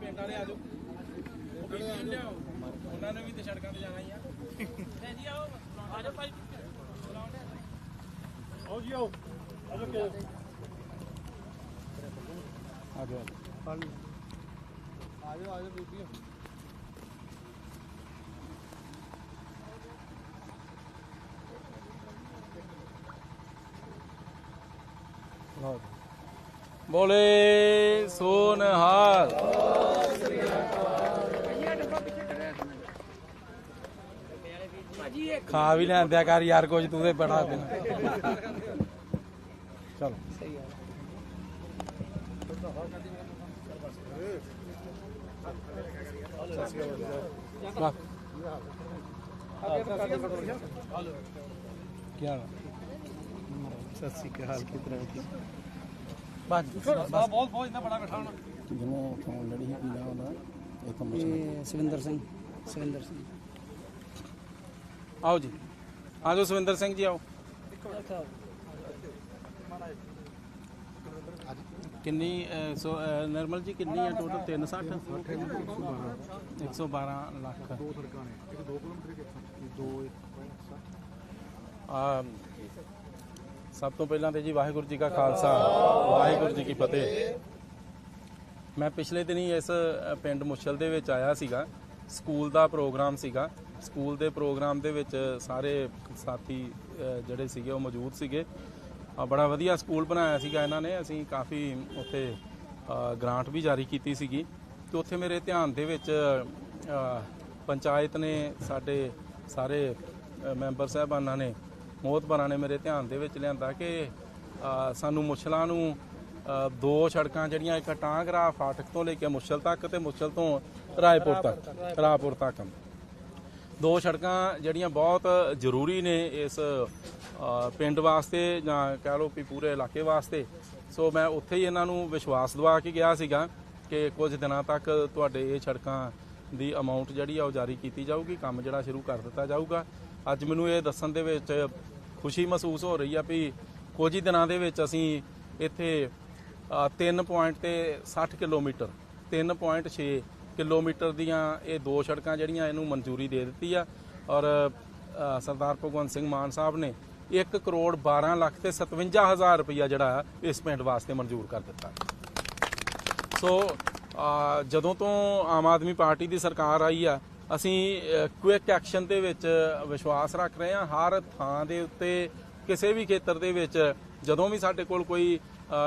ਪਿੰਡ ਵਾਲੇ ਆ ਜਾਓ। ਉਹਨਾਂ ਨੇ ਵੀ ਤੇ ਸੜਕਾਂ ਤੇ ਜਾਣਾ ਹੀ ਆ। ਲੈ ਜੀ ਆਓ ਆ ਜਾਓ ਭਾਈ। ਆਓ ਜੀ ਆਓ। ਆਜੋ ਕਿ। ਆਜੋ ਆਜੋ ਆਜੋ ਬੀਬੀ ਬੋਲੇ ਸੋਨਹਾਲ ਖਾ ਵੀ ਲੈਂਦਿਆ ਕਰ ਯਾਰ ਕੁਝ ਤੂੰ ਤੇ ਬੜਾ ਦੇਣਾ ਚਲੋ। ਵਾਹ ਕੀ ਹਾਲ ਸਤਿ ਸ੍ਰੀ ਅਕਾਲ ਕੀ ਤਰ੍ਹਾਂ ਕੀ ਬਸ ਬਹੁਤ ਬਹੁਤ ਇੰਨਾ ਬੜਾ ਇਕੱਠਾ ਹੋਣਾ। ਜਿਹਨੇ ਤੋਂ ਲੜੀ ਕੀ ਇਹ ਤਾਂ ਇਹ ਸਵਿੰਦਰ ਸਿੰਘ ਸਵਿੰਦਰ ਸਿੰਘ। ਆਓ ਜੀ। ਆ ਜਾਓ ਸੁਵਿੰਦਰ ਸਿੰਘ ਜੀ ਆਓ। ਕਿੰਨੀ ਅਹ, ਸੋ ਅਹ, ਨਿਰਮਲ ਜੀ ਕਿੰਨੀ ਹੈ ਟੋਟਲ 360 112 ਲੱਖ। ਦੋ ਸੜਕਾਂ ਨੇ ਇੱਕ 2 ਕਿਲੋਮੀਟਰ ਦੀ ਦੋ ਆ ਸਭ ਤੋਂ ਪਹਿਲਾਂ ਤੇ ਜੀ ਵਾਹਿਗੁਰੂ ਜੀ ਕਾ ਖਾਲਸਾ ਵਾਹਿਗੁਰੂ ਜੀ ਕੀ ਫਤਿਹ। ਮੈਂ ਪਿਛਲੇ ਦਿਨੀ ਇਸ ਅ, ਪਿੰਡ ਮੁਸ਼ਲ ਦੇ ਵਿੱਚ ਆਇਆ ਸੀਗਾ। ਸਕੂਲ ਦਾ ਪ੍ਰੋਗਰਾਮ ਸੀਗਾ। ਸਕੂਲ ਦੇ ਪ੍ਰੋਗਰਾਮ ਦੇ ਵਿੱਚ ਸਾਰੇ ਸਾਥੀ ਜਿਹੜੇ ਸੀਗੇ ਉਹ ਮੌਜੂਦ ਸੀਗੇ। ਬੜਾ ਵਧੀਆ ਸਕੂਲ ਬਣਾਇਆ ਸੀਗਾ ਇਹਨਾਂ ਨੇ। ਅਸੀਂ ਕਾਫੀ ਉੱਥੇ ਅ, ਗ੍ਰਾਂਟ ਵੀ ਜਾਰੀ ਕੀਤੀ ਸੀਗੀ। ਤੇ ਉੱਥੇ ਮੇਰੇ ਧਿਆਨ ਦੇ ਵਿੱਚ ਪੰਚਾਇਤ ਨੇ ਸਾਡੇ ਸਾਰੇ ਮੈਂਬਰ ਸਾਹਿਬਾਨਾਂ ਨੇ ਮੋਹਤਬਰਾਂ ਨੇ ਮੇਰੇ ਧਿਆਨ ਦੇ ਵਿੱਚ ਲਿਆਂਦਾ ਕਿ ਸਾਨੂੰ ਮੁਸ਼ਲਾਂ ਨੂੰ ਦੋ ਸੜਕਾਂ ਜਿਹੜੀਆਂ ਇੱਕ ਟਾਂਗਰਾ ਫਾਟਕ ਤੋਂ ਲੈ ਕੇ ਮੁਸ਼ਲ ਤੱਕ ਤੇ ਮੁਸ਼ਲ ਤੋਂ ਰਾਏਪੁਰ ਤੱਕ ਰਾਪੁਰ ਤੱਕ। ਦੋ ਸੜਕਾਂ ਜਿਹੜੀਆਂ ਬਹੁਤ ਜ਼ਰੂਰੀ ਨੇ ਇਸ ਪਿੰਡ ਵਾਸਤੇ ਜਾਂ ਕਹਿ ਲਓ ਵੀ ਪੂਰੇ ਇਲਾਕੇ ਵਾਸਤੇ। ਸੋ ਮੈਂ ਉੱਥੇ ਹੀ ਇਹਨਾਂ ਨੂੰ ਵਿਸ਼ਵਾਸ ਦਿਵਾ ਕੇ ਗਿਆ ਸੀਗਾ ਕਿ ਕੁਝ ਦਿਨਾਂ ਤੱਕ ਤੁਹਾਡੇ ਇਹ ਸੜਕਾਂ ਦੀ ਅਮਾਉਂਟ ਜਿਹੜੀ ਆ ਉਹ ਜਾਰੀ ਕੀਤੀ ਜਾਊਗੀ ਕੰਮ ਜਿਹੜਾ ਸ਼ੁਰੂ ਕਰ ਦਿੱਤਾ ਜਾਊਗਾ। ਅੱਜ ਮੈਨੂੰ ਇਹ ਦੱਸਣ ਦੇ ਵਿੱਚ ਖੁਸ਼ੀ ਮਹਿਸੂਸ ਹੋ ਰਹੀ ਆ ਵੀ ਕੁਝ ਹੀ ਦਿਨਾਂ ਦੇ ਵਿੱਚ ਅਸੀਂ ਇੱਥੇ ਅ, ਤਿੰਨ ਪੁਆਇੰਟ ਤੇ 60 ਕਿਲੋਮੀਟਰ 3.6 ਕਿਲੋਮੀਟਰ ਦੀਆਂ ਇਹ ਦੋ ਸੜਕਾਂ ਜਿਹੜੀਆਂ ਇਹਨੂੰ ਮਨਜ਼ੂਰੀ ਦੇ ਦਿੱਤੀ ਆ ਔਰ ਸਰਦਾਰ ਭਗਵੰਤ ਸਿੰਘ ਮਾਨ ਸਾਹਿਬ ਨੇ 1 ਕਰੋੜ 12 ਲੱਖ ਤੇ 57 ਹਜ਼ਾਰ ਰੁਪਈਆ ਜਿਹੜਾ ਇਸ ਪਿੰਡ ਵਾਸਤੇ ਮਨਜ਼ੂਰ ਕਰ ਦਿੱਤਾ। ਸੋ ਜਦੋਂ ਤੋਂ ਆਮ ਆਦਮੀ ਪਾਰਟੀ ਦੀ ਸਰਕਾਰ ਆਈ ਆ, ਅਸੀਂ ਕੁਇਕ ਐਕਸ਼ਨ ਦੇ ਵਿੱਚ ਵਿਸ਼ਵਾਸ ਰੱਖ ਰਹੇ ਹਾਂ। ਹਰ ਥਾਂ ਦੇ ਉੱਤੇ, ਕਿਸੇ ਵੀ ਖੇਤਰ ਦੇ ਵਿੱਚ ਜਦੋਂ ਵੀ ਸਾਡੇ ਕੋਲ ਕੋਈ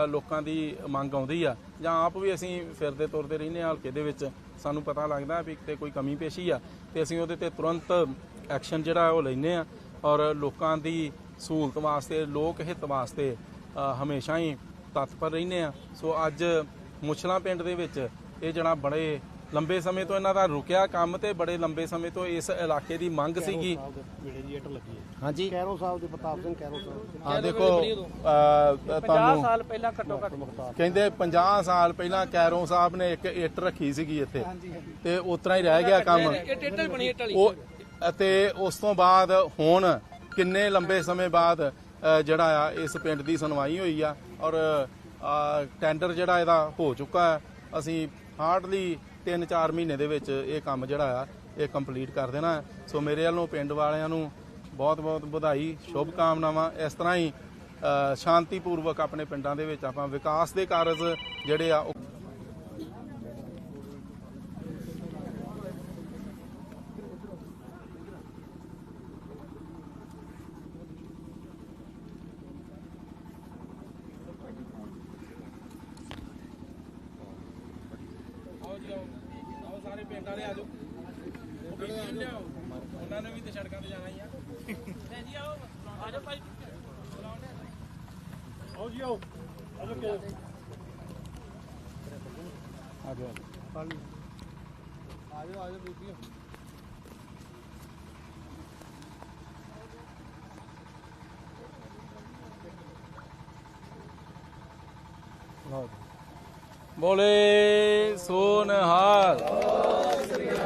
ਲੋਕਾਂ ਦੀ ਮੰਗ ਆਉਂਦੀ ਆ ਜਾਂ ਆਪ ਵੀ ਅਸੀਂ ਫਿਰਦੇ ਤੁਰਦੇ ਰਹਿੰਦੇ ਹਾਂ ਹਲਕੇ ਦੇ ਵਿੱਚ ਸਾਨੂੰ ਪਤਾ ਲੱਗਦਾ ਵੀ ਕਿਤੇ ਕੋਈ ਕਮੀ ਪੇਸ਼ੀ ਆ ਤੇ ਅਸੀਂ ਉਹਦੇ ਤੇ ਤੁਰੰਤ ਐਕਸ਼ਨ ਜਿਹੜਾ ਉਹ ਲੈਂਦੇ ਆ ਔਰ ਲੋਕਾਂ ਦੀ ਸਹੂਲਤ ਵਾਸਤੇ, ਲੋਕ ਹਿੱਤ ਵਾਸਤੇ ਹਮੇਸ਼ਾ ਹੀ ਤਤਪਰ ਰਹਿੰਦੇ ਆ ਸੋ ਅੱਜ ਮੁਛਲਾ ਪਿੰਡ ਦੇ ਵਿੱਚ ਇਹ ਜਿਹੜਾ ਬੜੇ ਲੰਬੇ ਸਮੇਂ ਤੋਂ ਇਹਨਾਂ ਦਾ ਰੁਕਿਆ ਕੰਮ ਤੇ ਬੜੇ ਲੰਬੇ ਸਮੇਂ ਤੋਂ ਇਸ ਇਲਾਕੇ ਦੀ ਮੰਗ ਸੀਗੀ। ਹੈ। ਹਾਂਜੀ। ਕੈਰੋ ਸਾਹਿਬ ਦੇ ਪ੍ਰਤਾਪ ਸਿੰਘ ਕੈਰੋ ਸਾਹਿਬ। ਆ ਦੇਖੋ ਅ, ਤੁਹਾਨੂੰ ਸਾਲ ਪਹਿਲਾਂ ਘੱਟੋ ਘੱਟ। ਕਹਿੰਦੇ 50 ਸਾਲ ਪਹਿਲਾਂ ਕੈਰੋਂ ਸਾਹਿਬ ਨੇ ਇੱਕ ਇੱਟ ਰੱਖੀ ਸੀਗੀ ਇੱਥੇ। ਤੇ ਉਤਰਾ ਹੀ ਰਹਿ ਗਿਆ ਕੰਮ। ਟੇਟਲ ਬਣੀ ਇਟਲੀ ਉਹ ਅਤੇ ਉਸ ਤੋਂ ਬਾਅਦ ਹੁਣ ਕਿੰਨੇ ਲੰਬੇ ਸਮੇਂ ਬਾਅਦ ਅ, ਜਿਹੜਾ ਆ ਇਸ ਪਿੰਡ ਦੀ ਸੁਣਵਾਈ ਹੋਈ ਆ। ਔਰ ਅ, ਟੈਂਡਰ ਜਿਹੜਾ ਇਹਦਾ ਹੋ ਚੁੱਕਾ ਹੈ। ਅਸੀਂ ਹਾਰਡਲੀ 3-4 ਮਹੀਨੇ ਦੇ ਵਿੱਚ ਇਹ ਕੰਮ ਜਿਹੜਾ ਆ ਇਹ ਕੰਪਲੀਟ ਕਰ ਦੇਣਾ। ਸੋ ਮੇਰੇ ਵੱਲੋਂ ਪਿੰਡ ਵਾਲਿਆਂ ਨੂੰ ਬਹੁਤ-ਬਹੁਤ ਵਧਾਈ ਸ਼ੁਭ ਕਾਮਨਾਵਾਂ ਇਸ ਤਰ੍ਹਾਂ ਹੀ ਅ, ਸ਼ਾਂਤੀਪੂਰਵਕ ਆਪਣੇ ਪਿੰਡਾਂ ਦੇ ਵਿੱਚ ਆਪਾਂ ਵਿਕਾਸ ਦੇ ਕਾਰਜ ਜਿਹੜੇ ਆ ਉਹ ਆਓ। ਸਾਰੇ ਪਿੰਡ ਵਾਲੇ ਆ ਜਾਓ। ਉਹ ਵੀ ਨਹੀਂ ਲਿਆਓ ਉਹਨਾਂ ਨੇ ਵੀ ਤੇ ਸੜਕਾਂ ਤੇ ਜਾਣਾ ਹੀ ਆ। ਲੈ ਜੀ, ਆਓ। ਆ ਜਾਓ ਭਾਈ। ਆਓ ਜੀ, ਆਓ। ਆਜੋ ਕਿ ਆਜੋ ਆਜੋ ਆਜੋ ਬੀਬੀ। ਬੋਲੇ ਅਕਾਲ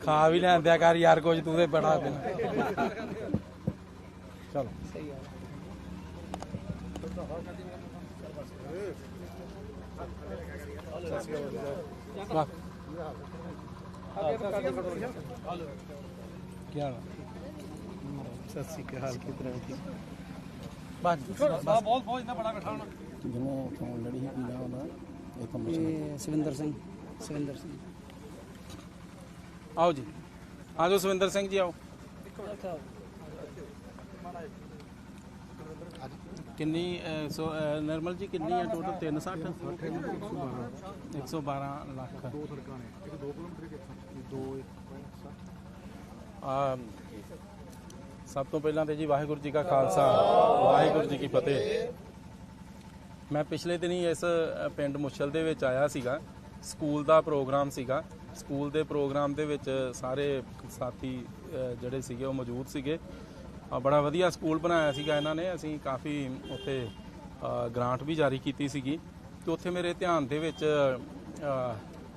ਖਾ ਵੀ ਲੈਂਦਿਆ ਕਰ ਯਾਰ ਕੁਝ ਤੂੰ ਤੇ ਬੜਾ ਚਲੋ। ਸਹੀ ਆ ਕੀ ਹਾਲ ਸਤਿ ਸ੍ਰੀ ਅਕਾਲ ਬਹੁਤ ਬਹੁਤ ਇੰਨਾ ਬੜਾ ਇਕੱਠਾ ਹੋਣਾ। ਜਿਹਨੂੰ ਉਥੋਂ ਲੜੀ ਸੀ ਪੀਲਾ ਹੁੰਦਾ ਇੱਥੋਂ ਮਛਲੀ ਇਹ ਸਵਿੰਦਰ ਸਿੰਘ ਸਵਿੰਦਰ ਸਿੰਘ। ਆਓ ਜੀ। ਆ ਜਾਓ ਸੁਵਿੰਦਰ ਸਿੰਘ ਜੀ ਆਓ। ਕਿੰਨੀ ਅਹ, ਸੋ ਅਹ, ਨਿਰਮਲ ਜੀ ਕਿੰਨੀ ਹੈ ਟੋਟਲ 360 112 ਲੱਖ ਦੋ ਸੜਕਾਂ ਨੇ ਇੱਕ 2 ਕਿਲੋਮੀਟਰ ਇੱਕ ਦੋ ਆ ਸਭ ਤੋਂ ਪਹਿਲਾਂ ਤੇ ਜੀ ਵਾਹਿਗੁਰੂ ਜੀ ਕਾ ਖਾਲਸਾ ਵਾਹਿਗੁਰੂ ਜੀ ਕੀ ਫਤਿਹ। ਮੈਂ ਪਿਛਲੇ ਦਿਨੀ ਇਸ ਪਿੰਡ ਮੁੱਛਲ ਦੇ ਵਿੱਚ ਆਇਆ ਸੀਗਾ। ਸਕੂਲ ਦਾ ਪ੍ਰੋਗਰਾਮ ਸੀਗਾ। ਸਕੂਲ ਦੇ ਪ੍ਰੋਗਰਾਮ ਦੇ ਵਿੱਚ ਸਾਰੇ ਸਾਥੀ ਜਿਹੜੇ ਸੀਗੇ ਉਹ ਮੌਜੂਦ ਸੀਗੇ। ਬੜਾ ਵਧੀਆ ਸਕੂਲ ਬਣਾਇਆ ਸੀਗਾ ਇਹਨਾਂ ਨੇ। ਅਸੀਂ ਕਾਫੀ ਉੱਥੇ ਅ, ਗ੍ਰਾਂਟ ਵੀ ਜਾਰੀ ਕੀਤੀ ਸੀਗੀ। ਤੇ ਉੱਥੇ ਮੇਰੇ ਧਿਆਨ ਦੇ ਵਿੱਚ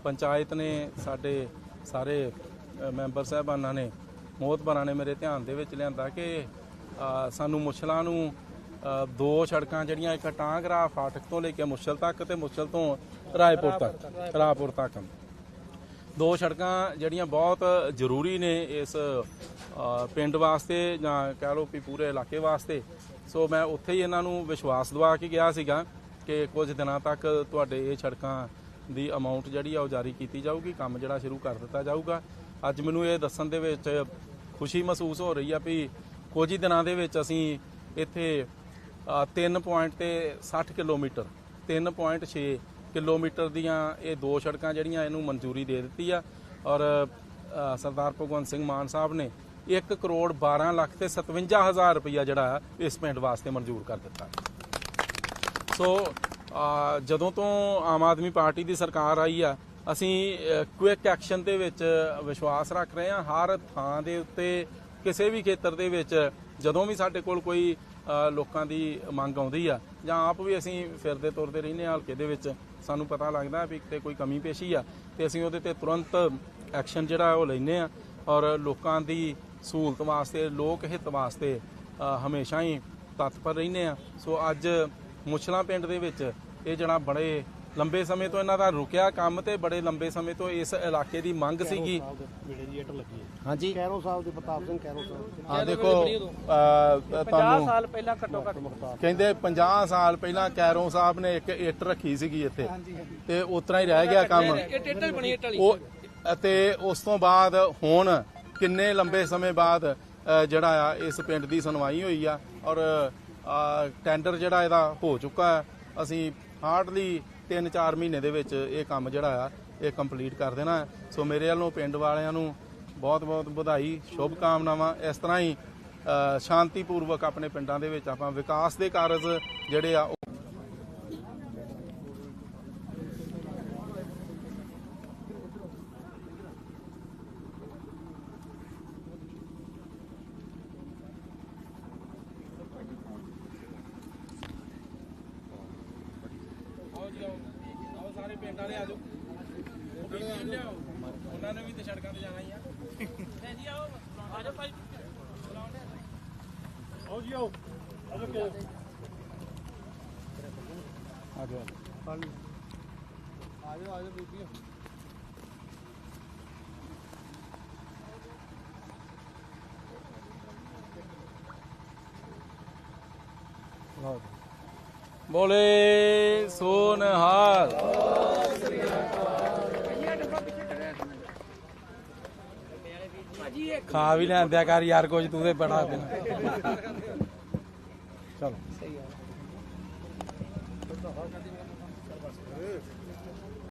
ਪੰਚਾਇਤ ਨੇ ਸਾਡੇ ਸਾਰੇ ਮੈਂਬਰ ਸਾਹਿਬਾਨਾਂ ਨੇ ਮੋਹਤਬਰਾਂ ਨੇ ਮੇਰੇ ਧਿਆਨ ਦੇ ਵਿੱਚ ਲਿਆਂਦਾ ਕਿ ਸਾਨੂੰ ਮੁਛਲਾਂ ਨੂੰ ਦੋ ਸੜਕਾਂ ਜਿਹੜੀਆਂ, ਇੱਕ ਟਾਂਗਰਾ ਫਾਟਕ ਤੋਂ ਲੈ ਕੇ ਮੁਛਲ ਤੱਕ ਤੇ ਮੁਛਲ ਤੋਂ ਰਾਏਪੁਰ ਤੱਕ ਰਾਪੁਰ ਤੱਕ। ਦੋ ਸੜਕਾਂ ਜਿਹੜੀਆਂ ਬਹੁਤ ਜ਼ਰੂਰੀ ਨੇ ਇਸ ਪਿੰਡ ਵਾਸਤੇ ਜਾਂ ਕਹਿ ਲਓ ਵੀ ਪੂਰੇ ਇਲਾਕੇ ਵਾਸਤੇ। ਸੋ ਮੈਂ ਉੱਥੇ ਹੀ ਇਹਨਾਂ ਨੂੰ ਵਿਸ਼ਵਾਸ ਦਿਵਾ ਕੇ ਗਿਆ ਸੀਗਾ ਕਿ ਕੁਝ ਦਿਨਾਂ ਤੱਕ ਤੁਹਾਡੇ ਇਹ ਸੜਕਾਂ ਦੀ ਅਮਾਉਂਟ ਜਿਹੜੀ ਆ ਉਹ ਜਾਰੀ ਕੀਤੀ ਜਾਊਗੀ, ਕੰਮ ਜਿਹੜਾ ਸ਼ੁਰੂ ਕਰ ਦਿੱਤਾ ਜਾਊਗਾ। ਅੱਜ ਮੈਨੂੰ ਇਹ ਦੱਸਣ ਦੇ ਵਿੱਚ ਖੁਸ਼ੀ ਮਹਿਸੂਸ ਹੋ ਰਹੀ ਆ ਵੀ ਕੁਝ ਹੀ ਦਿਨਾਂ ਦੇ ਵਿੱਚ ਅਸੀਂ ਇੱਥੇ ਅ, ਤਿੰਨ ਪੁਆਇੰਟ ਤੇ 60 ਕਿਲੋਮੀਟਰ। 3.6 ਕਿਲੋਮੀਟਰ ਦੀਆਂ ਇਹ ਦੋ ਸੜਕਾਂ ਜਿਹੜੀਆਂ ਇਹਨੂੰ ਮਨਜ਼ੂਰੀ ਦੇ ਦਿੱਤੀ ਆ। ਔਰ ਸਰਦਾਰ ਭਗਵੰਤ ਸਿੰਘ ਮਾਨ ਸਾਹਿਬ ਨੇ 1 ਕਰੋੜ 12 ਲੱਖ ਤੇ 57 ਹਜ਼ਾਰ ਰੁਪਈਆ ਜਿਹੜਾ ਇਸ ਪਿੰਡ ਵਾਸਤੇ ਮਨਜ਼ੂਰ ਕਰ ਦਿੱਤਾ। ਸੋ ਜਦੋਂ ਤੋਂ ਆਮ ਆਦਮੀ ਪਾਰਟੀ ਦੀ ਸਰਕਾਰ ਆਈ ਆ ਅਸੀਂ ਕੁਇਕ ਐਕਸ਼ਨ ਦੇ ਵਿੱਚ ਵਿਸ਼ਵਾਸ ਰੱਖ ਰਹੇ ਹਾਂ। ਹਰ ਥਾਂ ਦੇ ਉੱਤੇ ਕਿਸੇ ਵੀ ਖੇਤਰ ਦੇ ਵਿੱਚ ਜਦੋਂ ਵੀ ਸਾਡੇ ਕੋਲ ਕੋਈ ਲੋਕਾਂ ਦੀ ਮੰਗ ਆਉਂਦੀ ਆ। ਜਾਂ ਆਪ ਵੀ ਅਸੀਂ ਫਿਰਦੇ ਤੁਰਦੇ ਰਹਿੰਦੇ ਹਾਂ ਹਲਕੇ ਦੇ ਵਿੱਚ, ਸਾਨੂੰ ਪਤਾ ਲੱਗਦਾ ਵੀ ਕਿਤੇ ਕੋਈ ਕਮੀ ਪੇਸ਼ੀ ਆ ਤੇ ਅਸੀਂ ਉਹਦੇ ਤੇ ਤੁਰੰਤ ਐਕਸ਼ਨ ਜਿਹੜਾ ਉਹ ਲੈਨੇ ਆ ਔਰ ਲੋਕਾਂ ਦੀ ਸਹੂਲਤ ਵਾਸਤੇ, ਲੋਕ ਹਿੱਤ ਵਾਸਤੇ ਹਮੇਸ਼ਾ ਹੀ ਤਤਪਰ ਰਹਿੰਦੇ ਆ ਸੋ ਅੱਜ ਮੁਛਲਾ ਪਿੰਡ ਦੇ ਵਿੱਚ ਇਹ ਜਿਹੜਾ ਬੜੇ ਲੰਬੇ ਸਮੇਂ ਤੋਂ ਇਹਨਾਂ ਦਾ ਰੁਕਿਆ ਕੰਮ ਤੇ ਬੜੇ ਲੰਬੇ ਸਮੇਂ ਤੋਂ ਇਸ ਇਲਾਕੇ ਦੀ ਮੰਗ ਸੀਗੀ। ਹਾਂਜੀ। ਕੈਰੋ ਸਾਹਿਬ ਦੇ ਪ੍ਰਤਾਪ ਸਿੰਘ ਕੈਰੋ ਸਾਹਿਬ। ਆ ਦੇਖੋ ਅ, ਤੁਹਾਨੂੰ ਸਾਲ ਪਹਿਲਾਂ ਘੱਟੋ ਘੱਟ। ਕਹਿੰਦੇ 50 ਸਾਲ ਪਹਿਲਾਂ ਕੈਰੋਂ ਸਾਹਿਬ ਨੇ ਇੱਕ ਇੱਟ ਰੱਖੀ ਸੀਗੀ ਇੱਥੇ। ਤੇ ਉਤਰਾ ਹੀ ਰਹਿ ਗਿਆ ਕੰਮ। ਇਹ ਟੇਟਲ ਬਣੀ ਇਟਲੀ ਉਹ ਅਤੇ ਉਸ ਤੋਂ ਬਾਅਦ ਹੁਣ ਕਿੰਨੇ ਲੰਬੇ ਸਮੇਂ ਬਾਅਦ ਅ, ਜਿਹੜਾ ਆ ਇਸ ਪਿੰਡ ਦੀ ਸੁਣਵਾਈ ਹੋਈ ਆ। ਔਰ ਅ, ਟੈਂਡਰ ਜਿਹੜਾ ਇਹਦਾ ਹੋ ਚੁੱਕਾ ਹੈ। ਅਸੀਂ ਹਾਰਡਲੀ 3-4 ਮਹੀਨੇ ਦੇ ਵਿੱਚ ਇਹ ਕੰਮ ਜਿਹੜਾ ਆ ਇਹ ਕੰਪਲੀਟ ਕਰ ਦੇਣਾ। ਸੋ ਮੇਰੇ ਵੱਲੋਂ ਪਿੰਡ ਵਾਲਿਆਂ ਨੂੰ ਬਹੁਤ-ਬਹੁਤ ਵਧਾਈ ਸ਼ੁਭ ਕਾਮਨਾਵਾਂ ਇਸ ਤਰ੍ਹਾਂ ਹੀ ਅ, ਸ਼ਾਂਤੀਪੂਰਵਕ ਆਪਣੇ ਪਿੰਡਾਂ ਦੇ ਵਿੱਚ ਆਪਾਂ ਵਿਕਾਸ ਦੇ ਕਾਰਜ ਜਿਹੜੇ ਆ ਸਾਰੇ ਆ ਜਾਓ। ਉਹਨਾਂ ਨੇ ਵੀ ਤੇ ਸੜਕਾਂ ਤੇ ਜਾਣਾ ਹੀ ਆ। ਜੀ ਆਓ ਆ ਜਾਓ ਭਾਈ। ਆਓ ਜੀ ਆਓ। ਆਜੋ ਕਿ। ਆ ਜਾਓ। ਆਜੋ ਆਜੋ ਬੀਬੀ ਬੋਲੇ ਸੋਨਹਾਲ ਖਾ ਵੀ ਲੈਂਦਿਆ ਕਰ ਯਾਰ ਕੁਝ ਤੂੰ ਤੇ ਬੜਾ ਦੇਣਾ ਚਲੋ।